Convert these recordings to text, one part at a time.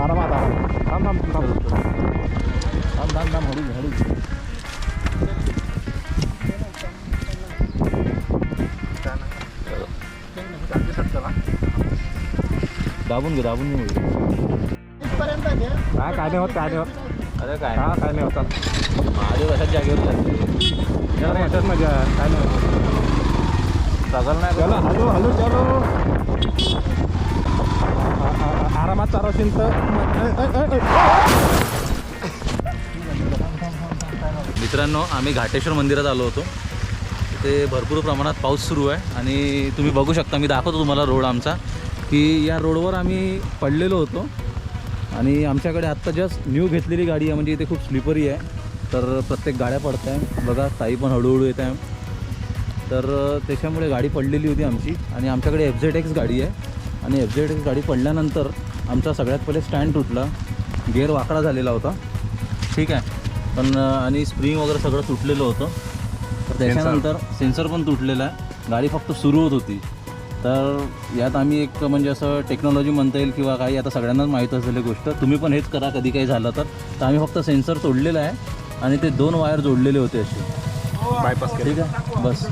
आरामात आरामात थांब थांब थांब थांब थांब थांब हळू हळू. दाबून घे दाबून घे काय काय नाही होत काय नाही होत अरे काय हा काय नाही होत महादेव अशाच जागेवर यार याच्यात मजा काय नाही होत नाही चलो. हॅलो हॅलो चलो आ- आरामात मित्रांनो आम्ही घाटेश्वर मंदिरात आलो होतो. तिथे भरपूर प्रमाणात पाऊस सुरू आहे आणि तुम्ही बघू शकता मी दाखवतो तुम्हाला रोड आमचा. की या रोडवर आम्ही पडलेलो होतो आणि आमच्याकडे आत्ता जस्ट न्यू घेतलेली गाडी आहे म्हणजे इथे खूप स्लिपरी आहे. तर प्रत्येक गाड्या पडत आहे बघा ताई पण हळूहळू येत आहे. तर त्याच्यामुळे गाडी पडलेली होती आमची. आणि आमच्याकडे एफ झेड एक्स गाडी आहे. आणि एफ झेड एक्स गाडी पडल्यानंतर आमचा सगळ्यात पहिले स्टँड तुटला. गेअर वाकडा झालेला होता. ठीक आहे. पण आणि स्प्रिंग वगैरे सगळं तुटलेलं होतं. तर त्याच्यानंतर सेन्सर पण तुटलेला आहे. गाडी फक्त सुरू होत होती. तर यात आम्ही एक म्हणजे असं टेक्नॉलॉजी म्हणता येईल किंवा काही आता सगळ्यांनाच माहीत असलेली गोष्ट. तुम्ही पण हेच करा. कधी काही झालं तर. तर आम्ही फक्त सेन्सर तोडलेलं आहे. आणि ते दोन वायर जोडलेले होते असे. बायपास ठीक आहे? बस.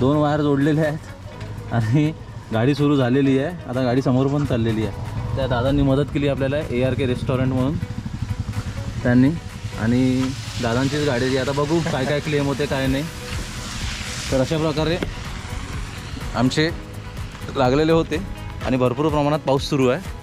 दोन वायर जोडलेले आहेत. आणि गाडी सुरू झालेली आहे. आता गाडी समोर पण चाललेली आहे. त्या दादांनी मदत केली आपल्याला ए आर के रेस्टॉरंट म्हणून. त्यांनी. आणि दादांचीच गाडी जी आता बघू काय काय क्लेम होते काय नाही. तर अशा प्रकारे आमचे लागलेले होते. आणि भरपूर प्रमाणात पाऊस सुरू आहे.